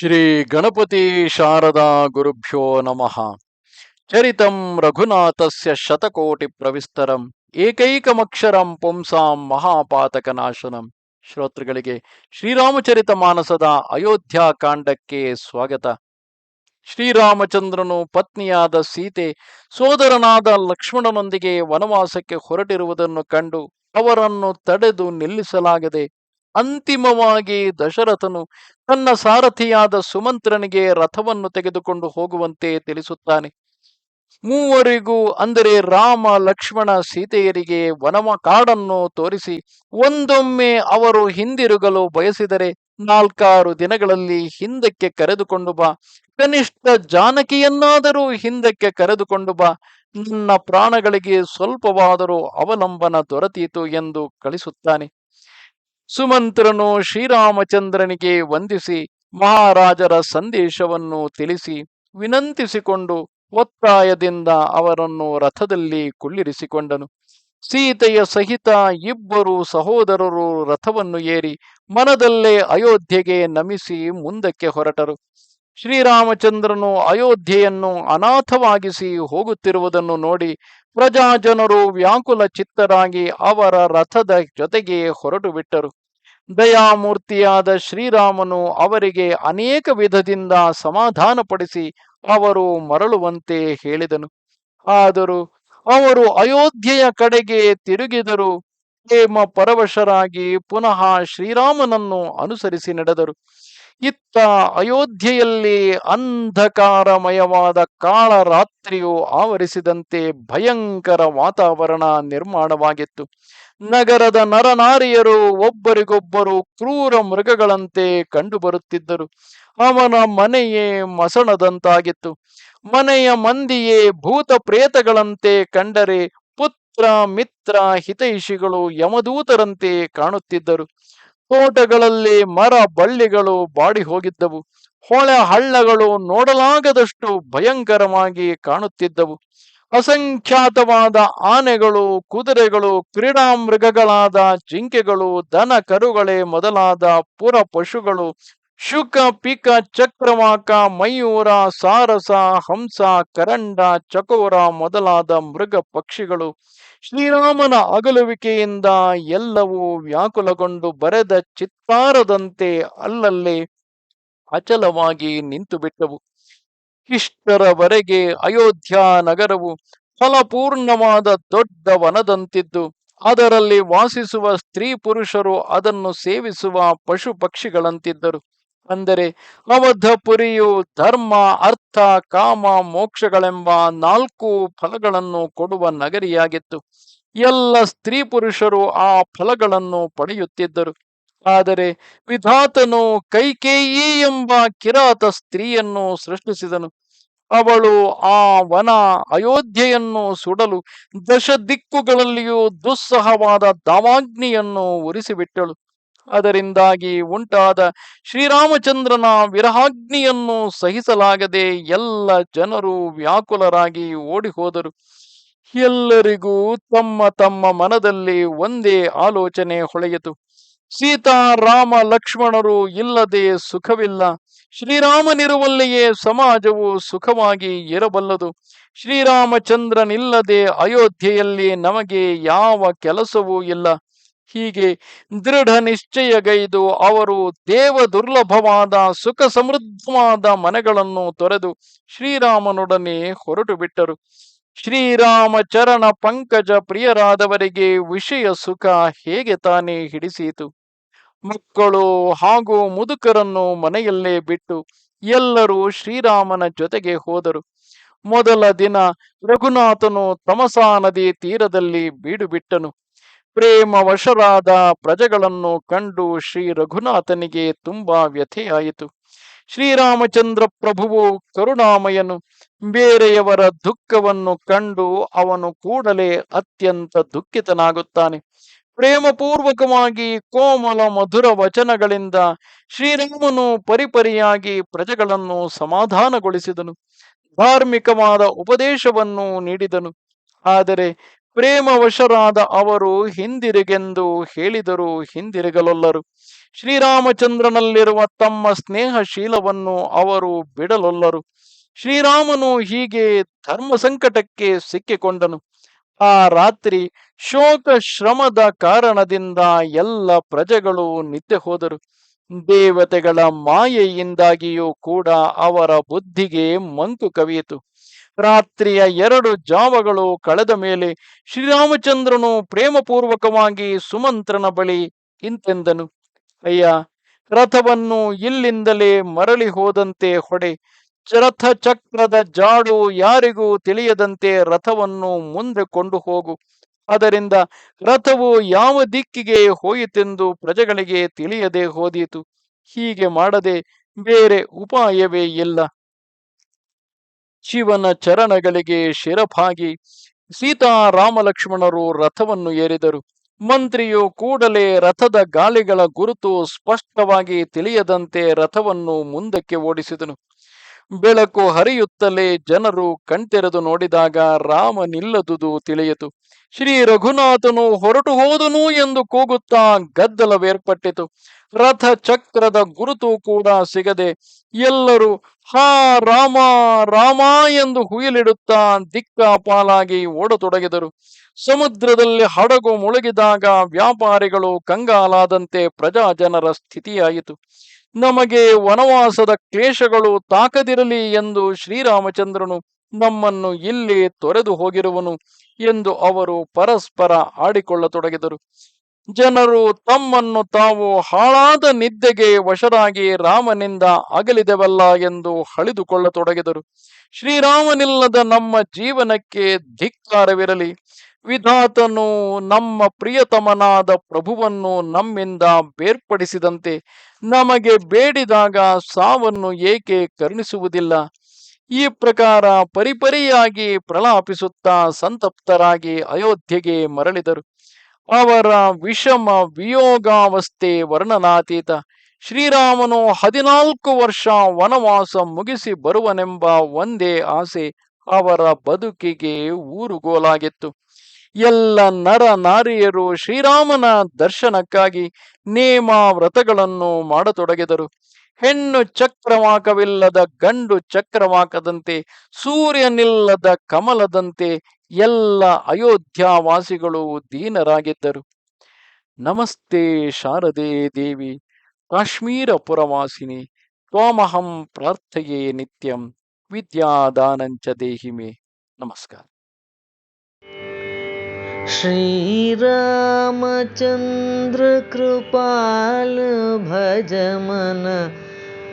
ಶ್ರೀ ಗಣಪತಿ ಶಾರದಾ ಗುರುಭ್ಯೋ ನಮಃ. ಚರಿತಂ ರಘುನಾಥಸ್ಯ ಶತಕೋಟಿ ಪ್ರವಿಸ್ತರಂ, ಏಕೈಕಮಕ್ಷರಂ ಪುಂಸಾಂ ಮಹಾಪಾತಕನಾಶನಂ. ಶ್ರೋತೃಗಳಿಗೆ ಶ್ರೀರಾಮಚರಿತ ಮಾನಸದ ಅಯೋಧ್ಯ ಕಾಂಡಕ್ಕೆ ಸ್ವಾಗತ. ಶ್ರೀರಾಮಚಂದ್ರನು ಪತ್ನಿಯಾದ ಸೀತೆ, ಸೋದರನಾದ ಲಕ್ಷ್ಮಣನೊಂದಿಗೆ ವನವಾಸಕ್ಕೆ ಹೊರಟಿರುವುದನ್ನು ಕಂಡು ಅವರನ್ನು ತಡೆದು ನಿಲ್ಲಿಸಲಾಗದೆ. ಅಂತಿಮವಾಗಿ ದಶರಥನು ತನ್ನ ಸಾರಥಿಯಾದ ಸುಮಂತ್ರನಿಗೆ ರಥವನ್ನು ತೆಗೆದುಕೊಂಡು ಹೋಗುವಂತೆ ತಿಳಿಸುತ್ತಾನೆ. ಮೂವರಿಗೂ ಅಂದರೆ ರಾಮ, ಲಕ್ಷ್ಮಣ, ಸೀತೆಯರಿಗೆ ವನಮ ಕಾಡನ್ನು ತೋರಿಸಿ ಒಂದೊಮ್ಮೆ ಅವರು ಹಿಂದಿರುಗಲು ಬಯಸಿದರೆ ನಾಲ್ಕಾರು ದಿನಗಳಲ್ಲಿ ಹಿಂದಕ್ಕೆ ಕರೆದುಕೊಂಡು ಬಾ. ಕನಿಷ್ಠ ಜಾನಕಿಯನ್ನಾದರೂ ಹಿಂದಕ್ಕೆ ಕರೆದುಕೊಂಡು ಬಾ. ನನ್ನ ಪ್ರಾಣಗಳಿಗೆ ಸ್ವಲ್ಪವಾದರೂ ಅವಲಂಬನ ದೊರೆತೀತು ಎಂದು ಕಳಿಸುತ್ತಾನೆ. ಸುಮಂತ್ರನು ಶ್ರೀರಾಮಚಂದ್ರನಿಗೆ ವಂದಿಸಿ ಮಹಾರಾಜರ ಸಂದೇಶವನ್ನು ತಿಳಿಸಿ ವಿನಂತಿಸಿಕೊಂಡು ಒತ್ತಾಯದಿಂದ ಅವರನ್ನು ರಥದಲ್ಲಿ ಕುಳ್ಳಿರಿಸಿಕೊಂಡನು. ಸೀತೆಯ ಸಹಿತ ಇಬ್ಬರು ಸಹೋದರರು ರಥವನ್ನು ಏರಿ ಮನದಲ್ಲೇ ಅಯೋಧ್ಯೆಗೆ ನಮಿಸಿ ಮುಂದಕ್ಕೆ ಹೊರಟರು. ಶ್ರೀರಾಮಚಂದ್ರನು ಅಯೋಧ್ಯೆಯನ್ನು ಅನಾಥವಾಗಿಸಿ ಹೋಗುತ್ತಿರುವುದನ್ನು ನೋಡಿ ಪ್ರಜಾಜನರು ವ್ಯಾಕುಲ ಚಿತ್ತರಾಗಿ ಅವರ ರಥದ ಜೊತೆಗೆ ಹೊರಟು ಬಿಟ್ಟರು. ದಯಾಮೂರ್ತಿಯಾದ ಶ್ರೀರಾಮನು ಅವರಿಗೆ ಅನೇಕ ವಿಧದಿಂದ ಸಮಾಧಾನಪಡಿಸಿ ಅವರು ಮರಳುವಂತೆ ಹೇಳಿದನು. ಆದರೂ ಅವರು ಅಯೋಧ್ಯೆಯ ಕಡೆಗೆ ತಿರುಗಿದರು. ಪ್ರೇಮ ಪರವಶರಾಗಿ ಪುನಃ ಶ್ರೀರಾಮನನ್ನು ಅನುಸರಿಸಿ ನಡೆದರು. ಇತ್ತ ಅಯೋಧ್ಯೆಯಲ್ಲಿ ಅಂಧಕಾರಮಯವಾದ ಕಾಳ ರಾತ್ರಿಯು ಆವರಿಸಿದಂತೆ ಭಯಂಕರ ವಾತಾವರಣ ನಿರ್ಮಾಣವಾಗಿತ್ತು. ನಗರದ ನರನಾರಿಯರು ಒಬ್ಬರಿಗೊಬ್ಬರು ಕ್ರೂರ ಮೃಗಗಳಂತೆ ಕಂಡುಬರುತ್ತಿದ್ದರು. ಅವನ ಮನೆಯೇ ಮಸಣದಂತಾಗಿತ್ತು. ಮನೆಯ ಮಂದಿಯೇ ಭೂತ ಪ್ರೇತಗಳಂತೆ ಕಂಡರೆ ಪುತ್ರ, ಮಿತ್ರ, ಹಿತೈಷಿಗಳು ಯಮದೂತರಂತೆ ಕಾಣುತ್ತಿದ್ದರು. ತೋಟಗಳಲ್ಲಿ ಮರ ಬಳ್ಳಿಗಳು ಬಾಡಿ ಹೋಗಿದ್ದವು. ಹೊಳೆ ಹಳ್ಳಗಳು ನೋಡಲಾಗದಷ್ಟು ಭಯಂಕರವಾಗಿ ಕಾಣುತ್ತಿದ್ದವು. ಅಸಂಖ್ಯಾತವಾದ ಆನೆಗಳು, ಕುದುರೆಗಳು, ಕ್ರೀಡಾ ಮೃಗಗಳಾದ ಜಿಂಕೆಗಳು ದನ ಕರುಗಳೇ ಮೊದಲಾದ ಪುರ ಪಶುಗಳು ಶುಕ, ಪಿಕ ಚಕ್ರವಾಕ ಮಯೂರ, ಸಾರಸ, ಹಂಸ, ಕರಂಡ, ಚಕೋರ ಮೊದಲಾದ ಮೃಗ ಪಕ್ಷಿಗಳು ಶ್ರೀರಾಮನ ಅಗಲುವಿಕೆಯಿಂದ ಎಲ್ಲವೂ ವ್ಯಾಕುಲಗೊಂಡು ಬರೆದ ಚಿತ್ತಾರದಂತೆ ಅಲ್ಲಲ್ಲಿ ಅಚಲವಾಗಿ ನಿಂತು ಬಿಟ್ಟವು ಇಷ್ಟರವರೆಗೆ ಅಯೋಧ್ಯ ನಗರವು ಫಲಪೂರ್ಣವಾದ ದೊಡ್ಡ ವನದಂತಿದ್ದು, ಅದರಲ್ಲಿ ವಾಸಿಸುವ ಸ್ತ್ರೀ ಪುರುಷರು ಅದನ್ನು ಸೇವಿಸುವ ಪಶು ಪಕ್ಷಿಗಳಂತಿದ್ದರು. ಅಂದರೆ ಅವಧಪುರಿಯು ಧರ್ಮ, ಅರ್ಥ, ಕಾಮ, ಮೋಕ್ಷಗಳೆಂಬ ನಾಲ್ಕು ಫಲಗಳನ್ನು ಕೊಡುವ ನಗರಿಯಾಗಿತ್ತು. ಎಲ್ಲ ಸ್ತ್ರೀ ಪುರುಷರು ಆ ಫಲಗಳನ್ನು ಪಡೆಯುತ್ತಿದ್ದರು. ಆದರೆ ವಿಧಾತನು ಕೈಕೇಯಿ ಎಂಬ ಕಿರಾತ ಸ್ತ್ರೀಯನ್ನು ಸೃಷ್ಟಿಸಿದನು. ಅವಳು ಆ ವನ ಅಯೋಧ್ಯೆಯನ್ನು ಸುಡಲು ದಶ ದಿಕ್ಕುಗಳಲ್ಲಿಯೂ ದುಸ್ಸಹವಾದ ದಾವಾಗ್ನಿಯನ್ನು ಉರಿಸಿಬಿಟ್ಟಳು. ಅದರಿಂದಾಗಿ ಉಂಟಾದ ಶ್ರೀರಾಮಚಂದ್ರನ ವಿರಹಾಗ್ನಿಯನ್ನು ಸಹಿಸಲಾಗದೆ ಎಲ್ಲ ಜನರು ವ್ಯಾಕುಲರಾಗಿ ಓಡಿ ಹೋದರು ಎಲ್ಲರಿಗೂ ತಮ್ಮ ತಮ್ಮ ಮನದಲ್ಲಿ ಒಂದೇ ಆಲೋಚನೆ ಹೊಳೆಯಿತು. ಸೀತಾ, ರಾಮ, ಲಕ್ಷ್ಮಣರು ಇಲ್ಲದೆ ಸುಖವಿಲ್ಲ. ಶ್ರೀರಾಮನಿರುವಲ್ಲಿಯೇ ಸಮಾಜವು ಸುಖವಾಗಿ ಇರಬಲ್ಲದು. ಶ್ರೀರಾಮಚಂದ್ರನಿಲ್ಲದೆ ಅಯೋಧ್ಯೆಯಲ್ಲಿ ನಮಗೆ ಯಾವ ಕೆಲಸವೂ ಇಲ್ಲ. ಹೀಗೆ ದೃಢ ನಿಶ್ಚಯಗೈದು ಅವರು ದೇವ ದುರ್ಲಭವಾದ, ಸುಖ ಸಮೃದ್ಧವಾದ ಮನೆಗಳನ್ನು ತೊರೆದು ಶ್ರೀರಾಮನೊಡನೆ ಹೊರಟು ಬಿಟ್ಟರು. ಶ್ರೀರಾಮ ಚರಣ ಪಂಕಜ ಪ್ರಿಯರಾದವರಿಗೆ ವಿಷಯ ಸುಖ ಹೇಗೆ ತಾನೇ ಹಿಡಿಸಿತು? ಮಕ್ಕಳು ಹಾಗೂ ಮುದುಕರನ್ನು ಮನೆಯಲ್ಲೇ ಬಿಟ್ಟು ಎಲ್ಲರೂ ಶ್ರೀರಾಮನ ಜೊತೆಗೆ ಹೋದರು. ಮೊದಲ ದಿನ ರಘುನಾಥನು ತಮಸಾ ನದಿ ತೀರದಲ್ಲಿ ಬೀಡು ಬಿಟ್ಟನು ಪ್ರೇಮ ವಶರಾದ ಪ್ರಜೆಗಳನ್ನು ಕಂಡು ಶ್ರೀ ರಘುನಾಥನಿಗೆ ತುಂಬಾ ವ್ಯಥೆಯಾಯಿತು. ಶ್ರೀರಾಮಚಂದ್ರ ಪ್ರಭುವು ಕರುಣಾಮಯನು ಬೇರೆಯವರ ದುಃಖವನ್ನು ಕಂಡು ಅವನು ಕೂಡಲೇ ಅತ್ಯಂತ ದುಃಖಿತನಾಗುತ್ತಾನೆ. ಪ್ರೇಮಪೂರ್ವಕವಾಗಿ ಕೋಮಲ ಮಧುರ ವಚನಗಳಿಂದ ಶ್ರೀರಾಮನು ಪರಿಪರಿಯಾಗಿ ಪ್ರಜೆಗಳನ್ನು ಸಮಾಧಾನಗೊಳಿಸಿದನು. ಧಾರ್ಮಿಕವಾದ ಉಪದೇಶವನ್ನು ನೀಡಿದನು. ಆದರೆ ಪ್ರೇಮವಶರಾದ ಅವರು ಹಿಂದಿರುಗೆಂದು ಹೇಳಿದರು, ಹಿಂದಿರುಗಲೊಲ್ಲರು. ಶ್ರೀರಾಮಚಂದ್ರನಲ್ಲಿರುವ ತಮ್ಮ ಸ್ನೇಹಶೀಲವನ್ನು ಅವರು ಬಿಡಲೊಲ್ಲರು. ಶ್ರೀರಾಮನು ಹೀಗೆ ಧರ್ಮ ಸಂಕಟಕ್ಕೆ ಸಿಕ್ಕಿಕೊಂಡನು. ಆ ರಾತ್ರಿ ಶೋಕ ಶ್ರಮದ ಕಾರಣದಿಂದ ಎಲ್ಲ ಪ್ರಜೆಗಳು ನಿದ್ದೆ ಹೋದರು ದೇವತೆಗಳ ಮಾಯೆಯಿಂದಾಗಿಯೂ ಕೂಡ ಅವರ ಬುದ್ಧಿಗೆ ಮಂಕು ಕವಿಯಿತು. ರಾತ್ರಿಯ ಎರಡು ಜಾವಗಳು ಕಳೆದ ಮೇಲೆ ಶ್ರೀರಾಮಚಂದ್ರನು ಪ್ರೇಮಪೂರ್ವಕವಾಗಿ ಸುಮಂತ್ರನ ಬಳಿ ಇಂತೆಂದನು. ಅಯ್ಯ, ರಥವನ್ನು ಇಲ್ಲಿಂದಲೇ ಮರಳಿ ಹೋದಂತೆ ಹೊಡೆ ರಥ ಚಕ್ರದ ಜಾಡು ಯಾರಿಗೂ ತಿಳಿಯದಂತೆ ರಥವನ್ನು ಮುಂದೆ ಕೊಂಡು ಹೋಗು. ಅದರಿಂದ ರಥವು ಯಾವ ದಿಕ್ಕಿಗೆ ಹೋಯಿತೆಂದು ಪ್ರಜೆಗಳಿಗೆ ತಿಳಿಯದೆ ಹೋದೀತು. ಹೀಗೆ ಮಾಡದೆ ಬೇರೆ ಉಪಾಯವೇ ಇಲ್ಲ. ಶಿವನ ಚರಣಗಳಿಗೆ ಶಿರಫಾಗಿ ಸೀತಾರಾಮ ಲಕ್ಷ್ಮಣರು ರಥವನ್ನು ಏರಿದರು. ಮಂತ್ರಿಯು ಕೂಡಲೇ ರಥದ ಗಾಳಿಗಳ ಗುರುತು ಸ್ಪಷ್ಟವಾಗಿ ತಿಳಿಯದಂತೆ ರಥವನ್ನು ಮುಂದಕ್ಕೆ ಓಡಿಸಿದನು. ಬೆಳಕು ಹರಿಯುತ್ತಲೇ ಜನರು ಕಣ್ತೆರೆದು ನೋಡಿದಾಗ ರಾಮ ನಿಲ್ಲದುದು ತಿಳಿಯಿತು. ಶ್ರೀ ರಘುನಾಥನು ಹೊರಟು ಹೋದನು ಎಂದು ಕೂಗುತ್ತಾ ಗದ್ದಲವೇರ್ಪಟ್ಟಿತು. ರಥ ಚಕ್ರದ ಗುರುತು ಕೂಡ ಸಿಗದೆ ಎಲ್ಲರೂ, ಹಾ ರಾಮ ರಾಮ ಎಂದು ಹುಯಿಲಿಡುತ್ತಾ ದಿಕ್ಕಾಪಾಲಾಗಿ ಓಡತೊಡಗಿದರು. ಸಮುದ್ರದಲ್ಲಿ ಹಡಗು ಮುಳುಗಿದಾಗ ವ್ಯಾಪಾರಿಗಳು ಕಂಗಾಲಾದಂತೆ ಪ್ರಜಾಜನರ ಸ್ಥಿತಿಯಾಯಿತು. ನಮಗೆ ವನವಾಸದ ಕ್ಲೇಶಗಳು ತಾಕದಿರಲಿ ಎಂದು ಶ್ರೀರಾಮಚಂದ್ರನು ನಮ್ಮನ್ನು ಇಲ್ಲಿ ತೊರೆದು ಹೋಗಿರುವನು ಎಂದು ಅವರು ಪರಸ್ಪರ ಆಡಿಕೊಳ್ಳತೊಡಗಿದರು. ಜನರು ತಮ್ಮನ್ನು ತಾವು ಹಾಳಾದ ನಿದ್ದೆಗೆ ವಶರಾಗಿ ರಾಮನಿಂದ ಅಗಲಿದೆವಲ್ಲ ಎಂದು ಹಳಿದುಕೊಳ್ಳತೊಡಗಿದರು ಶ್ರೀರಾಮನಿಲ್ಲದ ನಮ್ಮ ಜೀವನಕ್ಕೆ ಧಿಕ್ಕಾರವಿರಲಿ. ವಿಧಾತನು ನಮ್ಮ ಪ್ರಿಯತಮನಾದ ಪ್ರಭುವನ್ನು ನಮ್ಮಿಂದ ಬೇರ್ಪಡಿಸಿದಂತೆ ನಮಗೆ ಬೇಡಿದಾಗ ಸಾವನ್ನು ಏಕೆ ಕರುಣಿಸುವುದಿಲ್ಲ? ಈ ಪ್ರಕಾರ ಪರಿಪರಿಯಾಗಿ ಪ್ರಲಾಪಿಸುತ್ತಾ ಸಂತಪ್ತರಾಗಿ ಅಯೋಧ್ಯೆಗೆ ಮರಳಿದರು. ಅವರ ವಿಷಮ ವಿಯೋಗಾವಸ್ಥೆ ವರ್ಣನಾತೀತ. ಶ್ರೀರಾಮನು ಹದಿನಾಲ್ಕು ವರ್ಷ ವನವಾಸ ಮುಗಿಸಿ ಬರುವನೆಂಬ ಒಂದೇ ಆಸೆ ಅವರ ಬದುಕಿಗೆ ಊರುಗೋಲಾಗಿತ್ತು. ಎಲ್ಲ ನರ ನಾರಿಯರು ಶ್ರೀರಾಮನ ದರ್ಶನಕ್ಕಾಗಿ ನೇಮ ವ್ರತಗಳನ್ನು ಮಾಡತೊಡಗಿದರು. ಹೆಣ್ಣು ಚಕ್ರವಾಕವಿಲ್ಲದ ಗಂಡು ಚಕ್ರವಾಕದಂತೆ ಸೂರ್ಯನಿಲ್ಲದ ಕಮಲದಂತೆ ಎಲ್ಲ ಅಯೋಧ್ಯಾವಾಸಿಗಳು ದೀನರಾಗಿದ್ದರು ನಮಸ್ತೆ ಶಾರದೆ ದೇವಿ ಕಾಶ್ಮೀರ ಪುರವಾಸಿನಿ ತ್ವಾಮಹಂ ಪ್ರಾರ್ಥಯೇ ನಿತ್ಯಂ ವಿದ್ಯಾದಾನಂಚ ದೇಹಿಮೆ ನಮಸ್ಕಾರ श्रीरामचन्द्र कृपाल